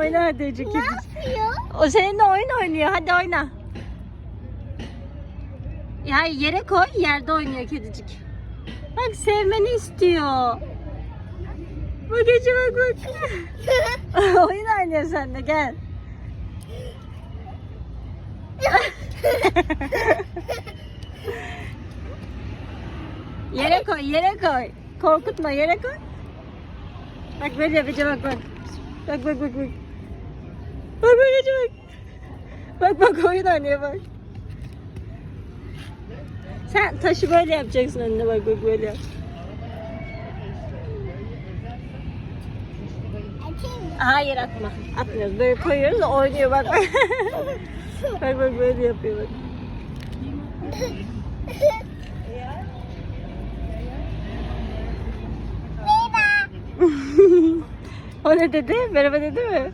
oyna hadi Ece Ne yapıyor? O seninle oyun oynuyor. Hadi oyna. Ya yere koy. Yerde oynuyor kedicik. Bak sevmeni istiyor. Bak Ece bak bak. oyun oynuyor seninle gel. yere koy, yere koy. Korkutma, yere koy. Bak böyle yapacağım bak bak. Bak bak bak bak. Bak bak bak. Bak bak oyun oynuyor bak. Sen taşı böyle yapacaksın önüne bak bak böyle yap. Hayır atma. Atmıyoruz. Böyle koyuyoruz oynuyor bak. bak bak böyle yapıyor bak. O ne dedi? Merhaba dedi mi? Merhaba.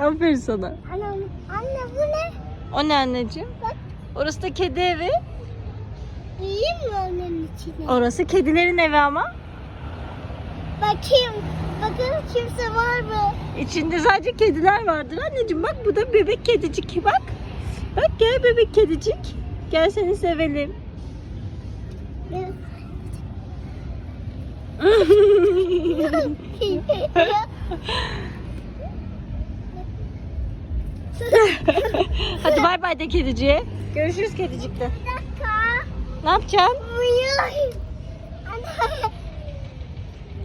Aferin sana. Anam, anne bu ne? O ne anneciğim? Bak. Orası da kedi evi. İyi mi onun içine? Orası kedilerin evi ama. Bakayım. Bakın kimse var mı? İçinde sadece kediler vardır anneciğim. Bak bu da bebek kedicik. Bak. Bak gel bebek kedicik. Gel seni sevelim. Hadi bay bay de kediciye. Görüşürüz kedicikte. Bir dakika. Ne yapacaksın? Uyuyor. Anne.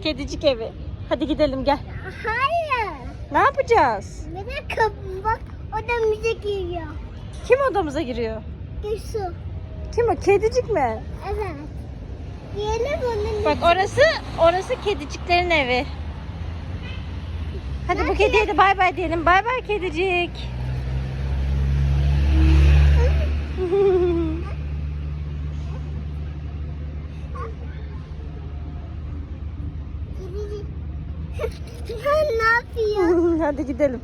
Kedicik evi. Hadi gidelim gel. Hayır. Ne yapacağız? Bir dakika bak o da müzik geliyor. Kim odamıza giriyor? Gülsu. Kim o? Kedicik mi? Evet. Yiyelim onun Bak orası orası kediciklerin evi. Hadi bu kediye de bay bay diyelim. Bay bay kedicik. ne yapıyor? Hadi gidelim.